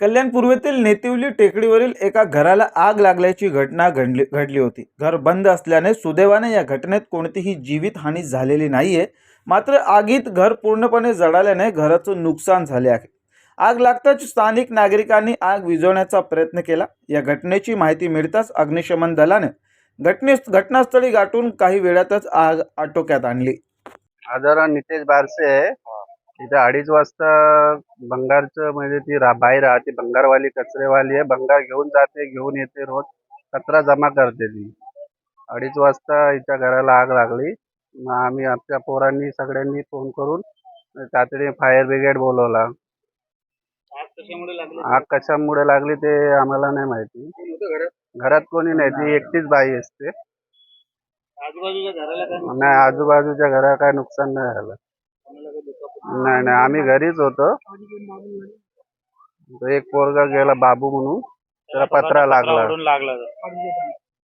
कल्याण पूर्वेतील नेतिवली टेकडीवरील एका घराला आग लागल्याची घटना घडली घडली होती. घर बंद असल्याने सुदैवाने या घटनेत कोणतीही जीवितहानी झालेली नाहीये. मात्र आगीत घर पूर्णपणे जळाल्याने घराचं नुकसान झाले आहे. आग लागताच स्थानिक नागरिकांनी आग विझवण्याचा प्रयत्न केला. या घटनेची माहिती मिळताच अग्निशमन दलाने घटने घटनास्थळी गाठून काही वेळातच आग आटोक्यात आणली. आजारा नितेश बारसे तिथे अडीच वाजता भंगारचं म्हणजे ती रा बाई राहते भंगारवाली कचरेवाली आहे. भंगार घेऊन जाते घेऊन येते रोज. कचरा जमा करते ती. अडीच वाजता हिच्या घराला आग लागली. मग आम्ही आमच्या पोरांनी सगळ्यांनी फोन करून तातडीने फायर ब्रिगेड बोलवला. आग कशामुळे लागली? ते आम्हाला नाही माहिती. घरात कोणी नाही. ती एकटीच बाई असते. घराला नाही आजूबाजूच्या घरा काय नुकसान नाही झालं. नाही नाही आम्ही घरीच होतो. तो एक पोरगा गेला बाबू म्हणून. त्याला पत्रा लागला. लागला.